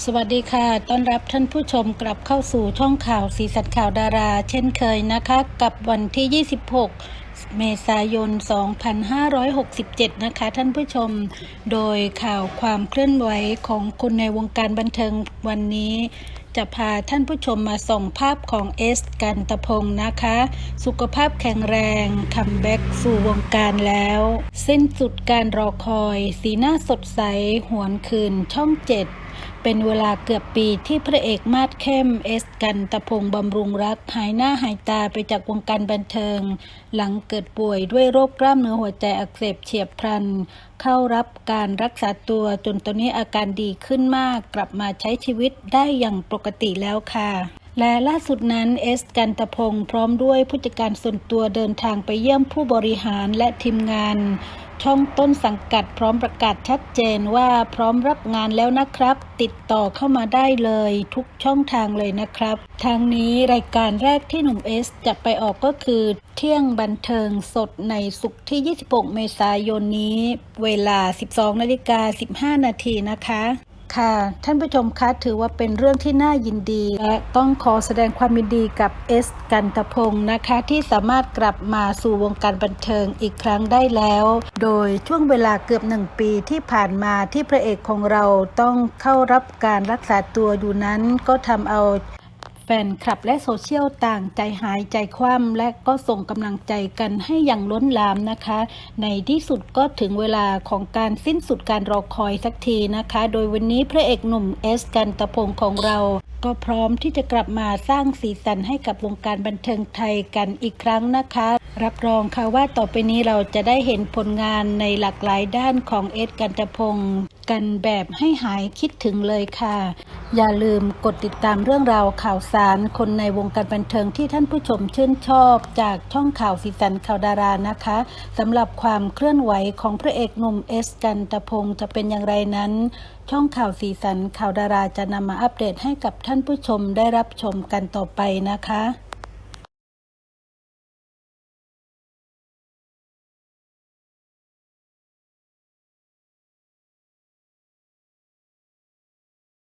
สวัสดีค่ะ ต้อนรับท่านผู้ชมกลับเข้าสู่ช่องข่าวสีสันข่าวดารา เช่นเคยนะคะ กับวันที่ 26 เมษายน 2567 นะคะ ท่านผู้ชม โดยข่าวความเคลื่อนไหวของคนในวงการบันเทิงวันนี้ จะพาท่านผู้ชมมาส่องภาพของเอสกันตะพงนะคะ สุขภาพแข็งแรงคัมแบ็กสู่วงการแล้วสิ้นสุดการรอคอย สีหน้าสดใส หวนคืนช่องเจ็ด เป็นเวลาเกือบปีที่พระเอกมาดเข้มเอสกันตะพงบำรุงรักหายหน้าหายตาไปจากวงการบันเทิง หลังเกิดป่วยด้วยโรคกล้ามเนื้อหัวใจอักเสบเฉียบพลัน เข้ารับการรักษาตัวจนตอนนี้อาการดีขึ้นมาก กลับมาใช้ชีวิตได้อย่างปกติแล้วค่ะ และล่าสุดนั้นเอสกันตะพงพร้อมด้วยผู้จัดการส่วนตัวเดินทางไปเยี่ยมผู้บริหารและทีมงาน ช่องต้นสังกัดพร้อมประกาศชัดเจนว่าพร้อมรับงานแล้วนะครับ ติดต่อเข้ามาได้เลยทุกช่องทางเลยนะครับ ทางนี้รายการแรกที่หนุ่มเอสจะไปออกก็คือ เที่ยงบันเทิงสดในสุกร์ที่ 26 เมษายนนี้ เวลา 12นาฬิกา15นาทีนะคะ ค่ะท่านผู้ชมคะถือว่าเป็นเรื่องที่น่ายินดี และต้องขอแสดงความยินดีกับเอสกันตพงศ์นะคะที่สามารถกลับมาสู่วงการบันเทิงอีกครั้งได้แล้ว โดยช่วงเวลาเกือบหนึ่งปีที่ผ่านมาที่พระเอกของเราต้องเข้ารับการรักษาตัวอยู่นั้น ก็ทำเอา ฟนคลับและโซเชียลต่างใจหายใจคว่ำและก็ส่งกำลังใจกันให้อย่างล้นหลามนะคะ ในที่สุดก็ถึงเวลาของการสิ้นสุดการรอคอยสักทีนะคะ โดยวันนี้พระเอกหนุ่มเอสกันตะพงศ์ของเราก็พร้อมที่จะกลับมาสร้างสีสันให้กับวงการบันเทิงไทยกันอีกครั้งนะคะ รับรองค่ะว่าต่อไปนี้เราจะได้เห็นผลงานในหลากหลายด้านของเอสกันตะพงศ์กันแบบให้หายคิดถึงเลยค่ะ อย่าลืมกดติดตามเรื่องราวข่าวสาร คนในวงการบันเทิงที่ท่านผู้ชมชื่นชอบจากช่องข่าวสีสันข่าวดารานะคะสำหรับความเคลื่อนไหวของพระเอกหนุ่มเอสกันตะพงจะเป็นอย่างไรนั้น ช่องข่าวสีสันข่าวดาราจะนำมาอัปเดตให้กับท่านผู้ชมได้รับชมกันต่อไปนะคะ